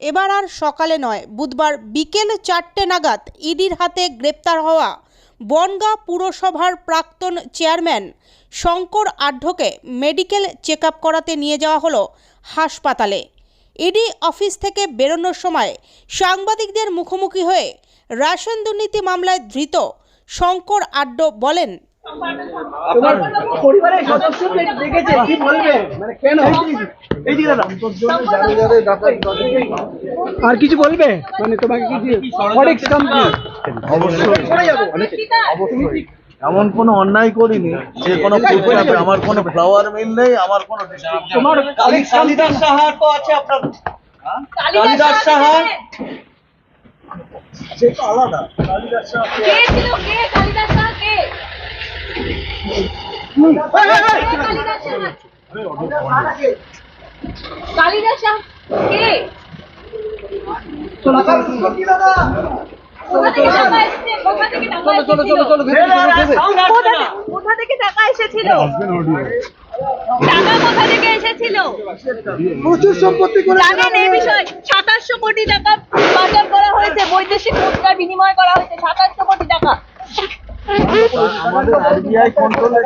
এবার আর সকালে নয়, বুধবার বিকেল চারটে নাগাদ ইডির হাতে গ্রেপ্তার হওয়া বনগাঁ পুরসভার প্রাক্তন চেয়ারম্যান শঙ্কর আঢ্যকে মেডিকেল চেক করাতে নিয়ে যাওয়া হলো হাসপাতালে। ইডি অফিস থেকে বেরোনোর সময় সাংবাদিকদের মুখোমুখি হয়ে রাশন দুর্নীতি মামলায় ধৃত শঙ্কর আড্ড বলেন তোমার পরিবারের সদস্যকে দেখেছে? কি বলবে? মানে কেন? এই দিকে আর কিছু বলবে? মানে তোমাকে কি অবশ্যই। অবশ্যই। এমন কোনো অন্যায় করিনি। যে কোনো আমার কোনো ফ্লাওয়ার মিল নেই আমার কোনো তোমার কালিদাস সাহা তো আছে আপনার কালিদাস সাহা সে তো আলাদা। কালিদাস সাহা কে ছিল কে কালিদাস শাহ কে কে কালিদাস শাহ কালিদাস শাহ কে কোথা কোটি টাকা পাচার করা হয়েছে বৈদেশিক মুদ্রা বিনিময় করা হয়েছে সাতাশশো কোটি টাকা। আমাদের আরবিআই কন্ট্রোলে